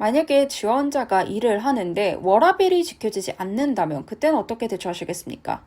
만약에 지원자가 일을 하는데 워라밸이 지켜지지 않는다면 그때는 어떻게 대처하시겠습니까?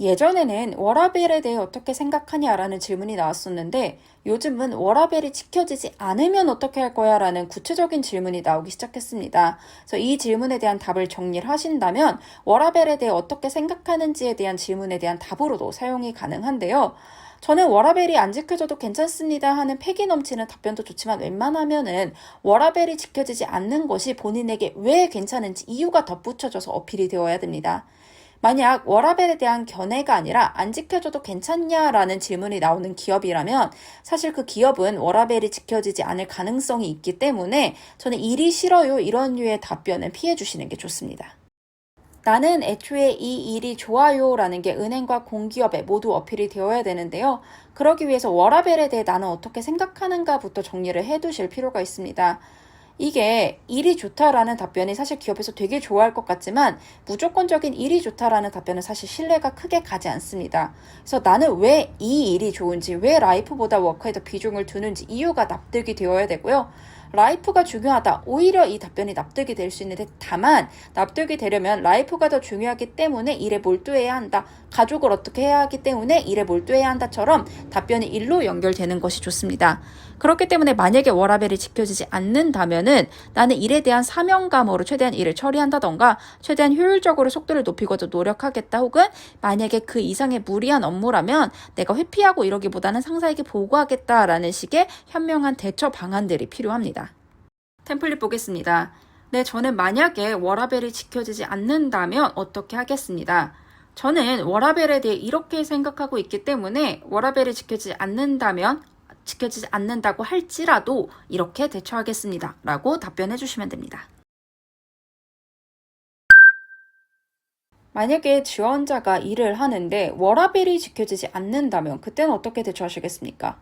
예전에는 워라밸에 대해 어떻게 생각하냐라는 질문이 나왔었는데 요즘은 워라밸이 지켜지지 않으면 어떻게 할 거야 라는 구체적인 질문이 나오기 시작했습니다. 그래서 이 질문에 대한 답을 정리를 하신다면 워라밸에 대해 어떻게 생각하는지에 대한 질문에 대한 답으로도 사용이 가능한데요. 저는 워라밸이 안 지켜져도 괜찮습니다 하는 패기 넘치는 답변도 좋지만 웬만하면은 워라밸이 지켜지지 않는 것이 본인에게 왜 괜찮은지 이유가 덧붙여져서 어필이 되어야 됩니다. 만약 워라밸에 대한 견해가 아니라 안 지켜줘도 괜찮냐라는 질문이 나오는 기업이라면 사실 그 기업은 워라밸이 지켜지지 않을 가능성이 있기 때문에 저는 일이 싫어요 이런 류의 답변은 피해 주시는 게 좋습니다. 나는 애초에 이 일이 좋아요 라는 게 은행과 공기업에 모두 어필이 되어야 되는데요. 그러기 위해서 워라밸에 대해 나는 어떻게 생각하는가부터 정리를 해 두실 필요가 있습니다. 이게 일이 좋다라는 답변이 사실 기업에서 되게 좋아할 것 같지만 무조건적인 일이 좋다라는 답변은 사실 신뢰가 크게 가지 않습니다. 그래서 나는 왜 이 일이 좋은지, 왜 라이프보다 워크에 더 비중을 두는지 이유가 납득이 되어야 되고요. 라이프가 중요하다. 오히려 이 답변이 납득이 될 수 있는데 다만 납득이 되려면 라이프가 더 중요하기 때문에 일에 몰두해야 한다. 가족을 어떻게 해야 하기 때문에 일에 몰두해야 한다처럼 답변이 일로 연결되는 것이 좋습니다. 그렇기 때문에 만약에 워라벨이 지켜지지 않는다면은 나는 일에 대한 사명감으로 최대한 일을 처리한다던가 최대한 효율적으로 속도를 높이고자 노력하겠다 혹은 만약에 그 이상의 무리한 업무라면 내가 회피하고 이러기보다는 상사에게 보고하겠다라는 식의 현명한 대처 방안들이 필요합니다. 템플릿 보겠습니다. 네, 저는 만약에 워라벨이 지켜지지 않는다면 어떻게 하겠습니다. 저는 워라벨에 대해 이렇게 생각하고 있기 때문에 워라벨이 지켜지지 않는다면 지켜지지 않는다고 할지라도 이렇게 대처하겠습니다. 라고 답변해 주시면 됩니다. 만약에 지원자가 일을 하는데 워라벨이 지켜지지 않는다면 그때는 어떻게 대처하시겠습니까?